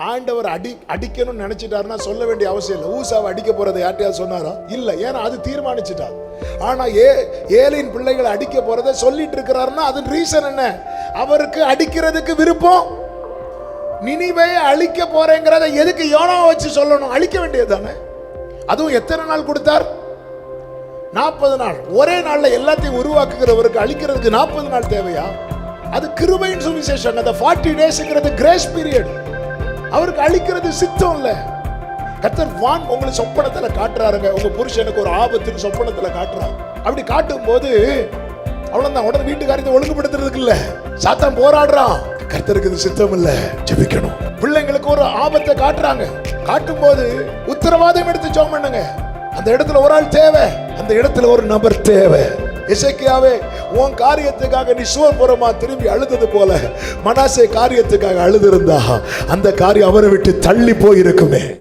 ஆண்டவர் அடி அடிக்கணும்னு நினைச்சிட்டாருன்னா சொல்ல வேண்டிய அவசியம் இல்லை. ஊசாவை அடிக்க போறதை யார்ட்டையாவது சொன்னாரோ? இல்லை. ஏன்னா அது தீர்மானிச்சிட்டார். ஆனா ஏ ஏலின் பிள்ளைகளை அடிக்க போறதை சொல்லிட்டு இருக்கிறாருன்னா அது ரீசன் என்ன? அவருக்கு அடிக்கிறதுக்கு விருப்பம்? நினைவை அழிக்க போறேங்கிறத எதுக்கு யோனாவை வச்சு சொல்லணும்? அழிக்க வேண்டியது தானே? அதுவும் எத்தனை நாள் கொடுத்தார்? நாற்பது நாள். ஒரே நாளில் எல்லாத்தையும் உருவாக்குகிறவருக்கு அழிக்கிறதுக்கு நாற்பது நாள் தேவையா? அது கிருபையின் சுவிசேஷன் அந்த ஃபார்ட்டி டேஸ்ங்கிறது கிரேஸ் பீரியட் அவருக்கு அழிக்கிறது சித்தம் இல்ல. கத்தர் வான் உங்களை சொப்பனத்துல காட்டுறாருங்க. உங்க புருஷனுக்கு ஒரு ஆபத்துன்னு சொப்பனத்துல காட்டுறாரு. அப்படி காட்டும் போது அவ்வளவுதான் உடனே வீட்டு ஒழுங்குபடுத்துறதுக்கு இல்ல. சாத்தான் போராடுறான். கர்த்தருக்கு இது சித்தம் இல்ல. ஜெபிக்கணும். பிள்ளைங்களுக்கு ஒரு ஆபத்தை காட்டுறாங்க. காட்டும் போது உத்தரவாதம் எடுத்து ஜெபம் பண்ணுங்க. அந்த இடத்துல ஒரு ஆள் தேவை. அந்த இடத்துல ஒரு நபர் தேவை. இசைக்கியாவே உன் காரியத்துக்காக நீ சுவர்புறமா திரும்பி அழுதது போல மனாசே காரியத்துக்காக அழுதிருந்தா அந்த காரியம் அவரை விட்டு தள்ளி போயிருக்குமே.